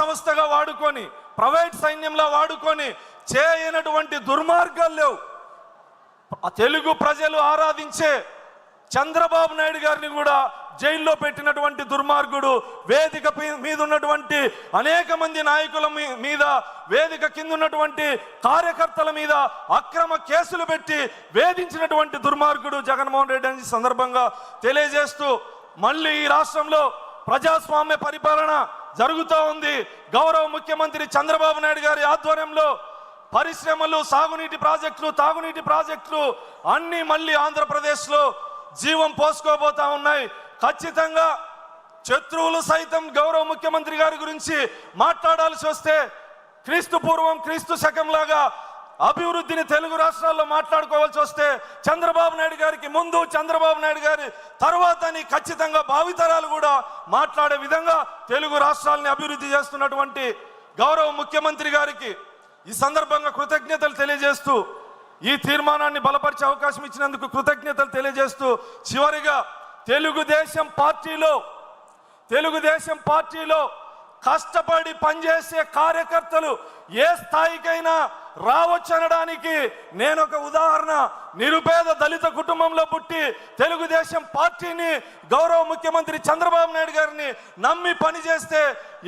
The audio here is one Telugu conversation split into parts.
సంస్థగా వాడుకొని ప్రైవేట్ సైన్యంలో వాడుకొని చేయనటువంటి దుర్మార్గాలు లేవు. తెలుగు ప్రజలు ఆరాధించే చంద్రబాబు నాయుడు గారిని కూడా జైల్లో పెట్టినటువంటి దుర్మార్గుడు వేదిక మీద ఉన్నటువంటి అనేక మంది నాయకుల మీ- మీద వేదిక కింద ఉన్నటువంటి కార్యకర్తల మీద అక్రమ కేసులు పెట్టి వేధించినటువంటి దుర్మార్గుడు జగన్మోహన్ రెడ్డి అని సందర్భంగా తెలియజేస్తూ మళ్ళీ ఈ రాష్ట్రంలో ప్రజాస్వామ్య పరిపాలన జరుగుతూ ఉంది. గౌరవ ముఖ్యమంత్రి చంద్రబాబు నాయుడు గారి ఆధ్వర్యంలో పరిశ్రమలు సాగునీటి ప్రాజెక్టులు తాగునీటి ప్రాజెక్టులు అన్ని మళ్ళీ ఆంధ్రప్రదేశ్లో జీవం పోసుకోబోతా ఉన్నాయి. ఖచ్చితంగా శత్రువులు సైతం గౌరవ ముఖ్యమంత్రి గారి గురించి మాట్లాడాల్సి వస్తే క్రీస్తు పూర్వం క్రీస్తు శకంలాగా అభివృద్ధిని తెలుగు రాష్ట్రాల్లో మాట్లాడుకోవాల్సి వస్తే చంద్రబాబు నాయుడు గారికి ముందు చంద్రబాబు నాయుడు గారి తర్వాత అని ఖచ్చితంగా భావితరాలు కూడా మాట్లాడే విధంగా తెలుగు రాష్ట్రాలని అభివృద్ధి చేస్తున్నటువంటి గౌరవ ముఖ్యమంత్రి గారికి ఈ సందర్భంగా కృతజ్ఞతలు తెలియజేస్తూ ఈ తీర్మానాన్ని బలపరిచే అవకాశం ఇచ్చినందుకు కృతజ్ఞతలు తెలియజేస్తూ చివరిగా తెలుగుదేశం పార్టీలో తెలుగుదేశం పార్టీలో కష్టపడి పనిచేసే కార్యకర్తలు ఏ స్థాయికైనా రావచ్చనడానికి నేను ఒక ఉదాహరణ. నిరుపేద దళిత కుటుంబంలో పుట్టి తెలుగుదేశం పార్టీని గౌరవ ముఖ్యమంత్రి చంద్రబాబు నాయుడు గారిని నమ్మి పనిచేస్తే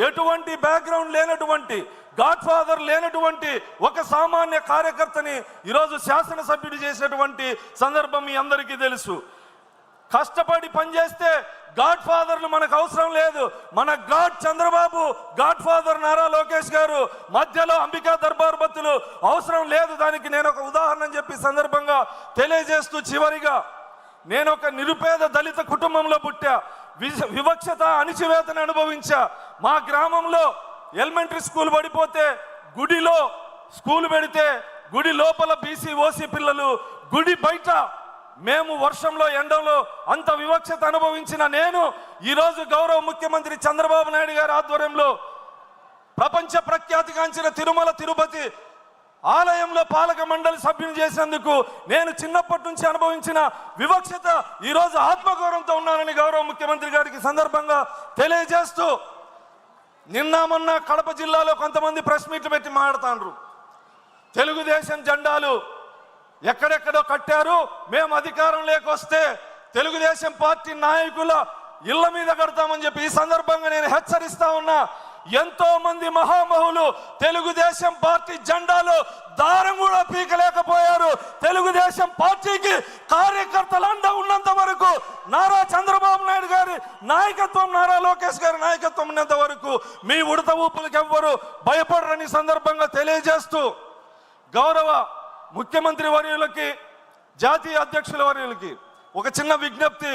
ఎటువంటి బ్యాక్గ్రౌండ్ లేనటువంటి గాడ్ ఫాదర్ లేనటువంటి ఒక సామాన్య కార్యకర్తని ఈరోజు శాసనసభ్యుడు చేసినటువంటి సందర్భం మీ అందరికీ తెలుసు. కష్టపడి పనిచేస్తే గాడ్ ఫాదర్లు మనకు అవసరం లేదు. మన god Chandrababu godfather Nara Lokesh garu మధ్యలో అంబికా దర్బార్ బత్తులు అవసరం లేదు. దానికి నేను ఒక ఉదాహరణ చెప్పి సందర్భంగా తెలియజేస్తూ చివరిగా నేను ఒక నిరుపేద దళిత కుటుంబంలో పుట్టా. వివక్షత అణిచివేతను అనుభవించా. మా గ్రామంలో ఎలిమెంటరీ స్కూల్ పడిపోతే గుడిలో స్కూల్ పెడితే గుడి లోపల బీసీ ఓసీ పిల్లలు గుడి బయట మేము వర్షంలో ఎండలో అంత వివక్షత అనుభవించిన నేను ఈరోజు గౌరవ ముఖ్యమంత్రి చంద్రబాబు నాయుడు గారి ఆధ్వర్యంలో ప్రపంచ ప్రఖ్యాతిగాంచిన తిరుమల తిరుపతి ఆలయంలో పాలక మండలి సభ్యుని చేసినందుకు నేను చిన్నప్పటి నుంచి అనుభవించిన వివక్షత ఈరోజు ఆత్మగౌరవంతో ఉన్నానని గౌరవ ముఖ్యమంత్రి గారికి సందర్భంగా తెలియజేస్తూ నిన్న మొన్న కడప జిల్లాలో కొంతమంది ప్రెస్ మీట్లు పెట్టి మాట్లాడుతాండ్రు. తెలుగుదేశం జెండాలు ఎక్కడెక్కడో కట్టారు. మేము అధికారం లేకొస్తే తెలుగుదేశం పార్టీ నాయకుల ఇళ్ళ మీద కడతామని చెప్పి ఈ సందర్భంగా నేను హెచ్చరిస్తా ఉన్నా. ఎంతో మంది మహామహులు తెలుగుదేశం పార్టీ జెండాలు దారం కూడా పీకలేకపోయారు. తెలుగుదేశం పార్టీకి కార్యకర్తలు అండ ఉన్నంత వరకు నారా చంద్రబాబు నాయుడు గారి నాయకత్వం నారా లోకేష్ గారి నాయకత్వం ఉన్నంత వరకు మీ ఉడత ఊపులకు ఎవ్వరు భయపడరని సందర్భంగా తెలియజేస్తూ గౌరవ ముఖ్యమంత్రి వర్యులకి జాతీయ అధ్యక్షుల వర్యులకి ఒక చిన్న విజ్ఞప్తి.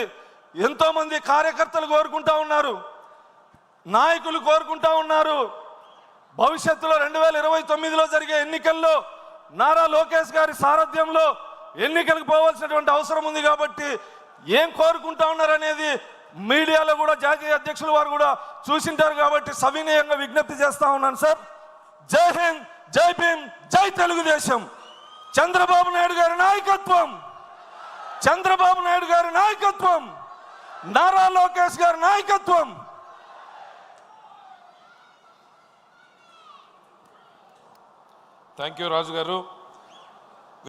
ఎంతోమంది కార్యకర్తలు కోరుకుంటా ఉన్నారు. నాయకులు కోరుకుంటా ఉన్నారు. భవిష్యత్తులో రెండు వేల ఇరవై తొమ్మిదిలో జరిగే ఎన్నికల్లో నారా లోకేష్ గారి సారథ్యంలో ఎన్నికలకు పోవాల్సినటువంటి అవసరం ఉంది కాబట్టి ఏం కోరుకుంటా ఉన్నారనేది మీడియాలో కూడా జాతీయ అధ్యక్షుల వారు కూడా చూసింటారు కాబట్టి సవినయంగా విజ్ఞప్తి చేస్తా ఉన్నాను సార్. జై హింద్ జై భీమ్ జై తెలుగుదేశం. చంద్రబాబు నాయుడు గారి నాయకత్వం. చంద్రబాబు నాయుడు గారి నాయకత్వం. నారా లోకేష్ గారి నాయకత్వం. థ్యాంక్ యూ రాజు గారు